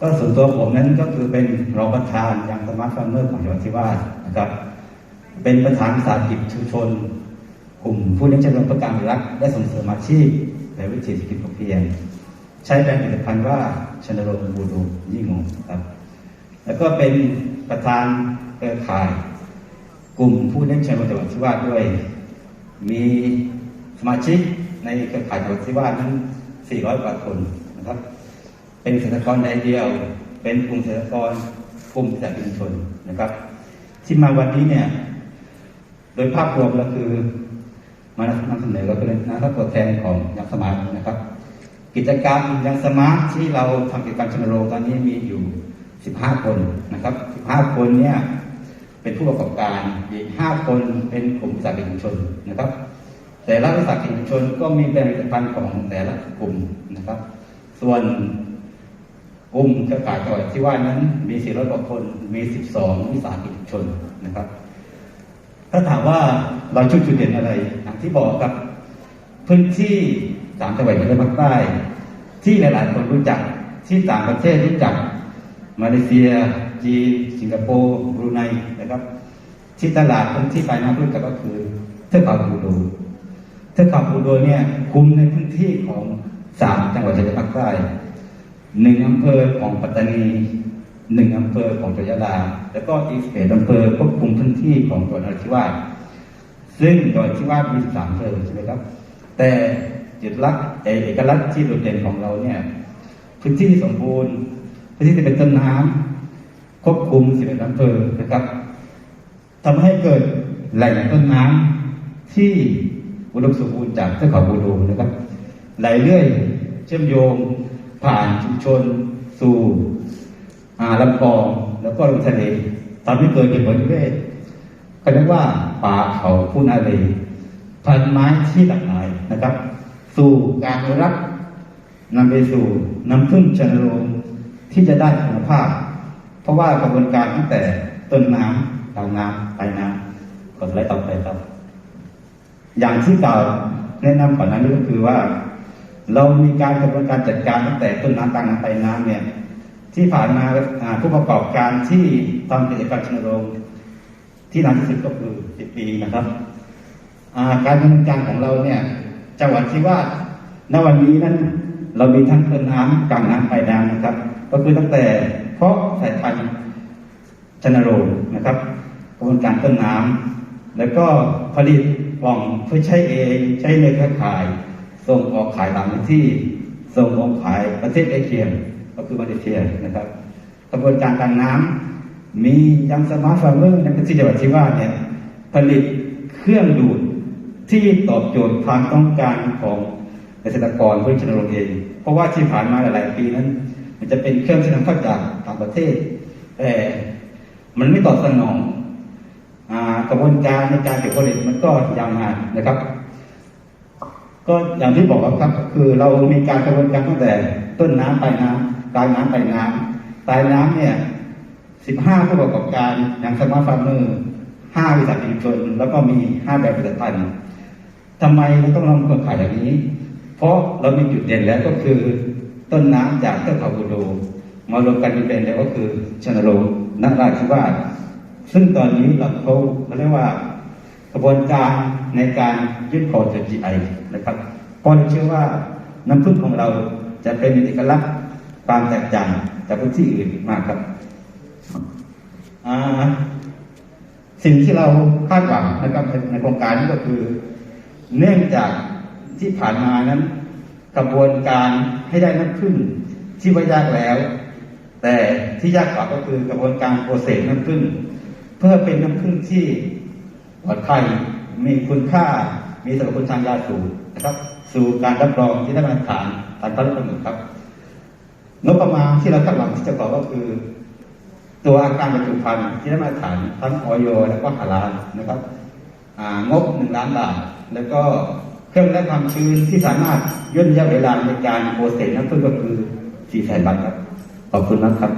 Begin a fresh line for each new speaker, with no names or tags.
ก็ส่วนตัวผมนั้นก็คือเป็นรองประธานยังสมาร์ทฟาร์มเมอร์ของจังหวัดที่ว่านะครับ เป็นประธานสาหกิจชุมชน กลุ่มผู้เลี้ยงชนประการรักและส่งเสริมอาชีพและวิถีเศรษฐกิจพอเพียง ใช้แบรนด์ผลิตภัณฑ์ว่าชนรงบูดูยิ่งงครับ แล้วก็เป็นประธานเครือข่าย กลุ่มผู้เลี้ยงชนจังหวัดที่ว่าด้วย มีสมาชิกในเครือข่ายจังหวัดที่ว่านั้น 400 กว่าคนนะครับ เป็นเกษตรกรรายเดียว เป็นกลุ่มเกษตรกรกลุ่มจากชุมชนนะครับ ที่มาวันนี้เนี่ย โดยภาพรวมก็คือ มานำเสนอก็เป็นนะครับตัวแทนของยังสมาร์ทนะครับ กิจกรรมยังสมาร์ทที่เราทำกิจกรรมชนโรงตอนนี้มีอยู่ 15 คนนะครับ 15 คนเนี่ยเป็นผู้ประกอบการอีก5คนเป็นกลุ่มวิสากชุมชนนะครับ แต่ละวิสาหกิจชุมชนก็มีแบรนผลิตภัณฑ์ของแต่ละกลุ่มนะครับ ส่วน กลุ่มเครือข่ายจังหวัดที่ว่านั้นมี400กว่าคนมี12วิสาหกิจชุมชนนะครับ ถ้าถามว่าเราชุดจุดเด่นอะไรอย่างที่บอกครับ พื้นที่สามจังหวัดชายแดนภาคใต้ ที่หลายๆคนรู้จักที่ต่างประเทศรู้จัก มาเลเซีย จีน สิงคโปร์บรูไนนะครับที่ตลาดพื้นที่ปลายน้ำรู้จักก็คือเทือกเขาภูโดเทือกเขาภูโดเนี่ยคุมในพื้นที่ของสามจังหวัดชายแดนภาคใต้ หนึ่งอำเภอของปัตตานีหนึ่งอำเภอของจังหวัดยะลาแล้วก็อีกเอ็ดอำเภอควบคุมพื้นที่ของจังหวัดนราธิวาสซึ่งจังหวัดที่ว่ามีสามอำเภอใช่ไหมครับ แต่จุดลักษณ์เอกลักษณ์ที่โดดเด่นของเราเนี่ยพื้นที่สมบูรณ์ พื้นที่ที่เป็นต้นน้ำควบคุมสิบเอ็ดอำเภอนะครับทำให้เกิดแหล่งต้นน้ำที่อุดมสมบูรณ์จากเทือกเขาบูดูนะครับไหลเรื่อยเชื่อมโยง ผ่านชุมชน สู่อาลำคลอง แล้วก็ลงทะเลทำให้เกิดเป็นบริเวณก็เรียกว่าป่าเขาพูนาเลพันไม้ที่หลากหลายนะครับ สู่การรักษ์นำไปสู่น้ำพึ่งชนโรงที่จะได้คุณภาพ เพราะว่ากระบวนการตั้งแต่ต้นน้ำกลางน้ำปลายน้ำกดไลค์ต่อไปครับ อย่างที่กล่าวแนะนำก่อนหนั้นก็คือว่า เรามีการกระบวนการจัดการตั้งแต่ต้นน้ำกลางน้ำปลายน้ำเนี่ยที่ผ่านมาผู้ประกอบการที่ทำกิจการชนโรงที่นานที่สุดก็คือ10ปีนะครับการดำเนินการของเราเนี่ยจังหวัดที่ว่าณวันนี้นั้นเรามีทั้งต้นน้ำกลางน้ำปลายน้ำนะครับ ก็คือตั้งแต่เพาะสายพันธุ์ชนโรงนะครับ กระบวนการต้นน้ำแล้วก็ผลิตกล่องเพื่อใช้เองใช้ในเครือข่าย ส่งออกขายต่างประเทศส่งออกขายประเทศใกล้เคียก็คือมาเลเซียนะครับกระบวนการทางน้ำมียังสมาร์ทฟาร์มเมอร์ในพื้นที่จังหวัดที่ว่าเนี่ยผลิตเครื่องดูดที่ตอบโจทย์ความต้องการของเกษตรกรเพื่อชนโรงเอง เพราะว่าที่ผ่านมาหลาย ๆ ปีนั้น มันจะเป็นเครื่องที่นำเข้าจากต่างประเทศ แต่มันไม่ตอบสนองอกระบวนการในการเก็บผลิตมันก็ยาวนานนะครับ ก็อย่างที่บอกครับก็คือเรามีการกระบวนการตั้งแต่ต้นน้ำปลายน้ำกลางน้ำปลายน้ำปลายน้ำเนี่ย15ผู้ประกอบการอย่างสมาร์ทฟาร์มเมอร์5วิสาหกิจชุมชนแล้วก็มี5แบบผลิตภัณฑ์ทำไมเราต้องลงเครือข่ายอย่างนี้ เพราะเรามีจุดเด่นแล้วก็คือต้นน้ำจากเทือกเขาบูโดมารวมกันเป็นแล้วก็คือชนโรงนราธิวาซึ่งตอนนี้เราเขาเขาเรียกว่ากระบวนการ ในการยึดโคดจาก GI นะครับเพราะเชื่อว่าน้ำพึ่งของเราจะเป็นเอกลักษณ์ความแตกต่างจากพื้นที่อื่นมากครับสิ่งที่เราคาดหวังนะครับในในโครงการนี้ก็คือ เนื่องจากที่ผ่านมานั้น กระบวนการให้ได้น้ำพึ่งที่ว่ายากแล้ว แต่ที่ยากกว่าก็คือกระบวนการโปรเซสน้ำพึ่งเพื่อเป็นน้ำพึ่งที่ปลอดภัย มีคุณค่ามีสรรพคุณทางยาสูบนะครับ สู่การรับรองที่ได้มาตรฐานตามพระราชกำหนดครับงบประมาณที่เราคาดหวังที่จะบอกก็คือ ตัวอาการบรรจุภัณฑ์ที่ได้มาตรฐานทั้งออยและก็ฮาลาลนะครับงบหนึ่งล้านบาทแล้วก็เครื่องและความชื้นที่สามารถย่นระยะเวลาในการโปรเซสน้ำพึ่งก็คือสี่แสนบาทครับขอบคุณนะครับ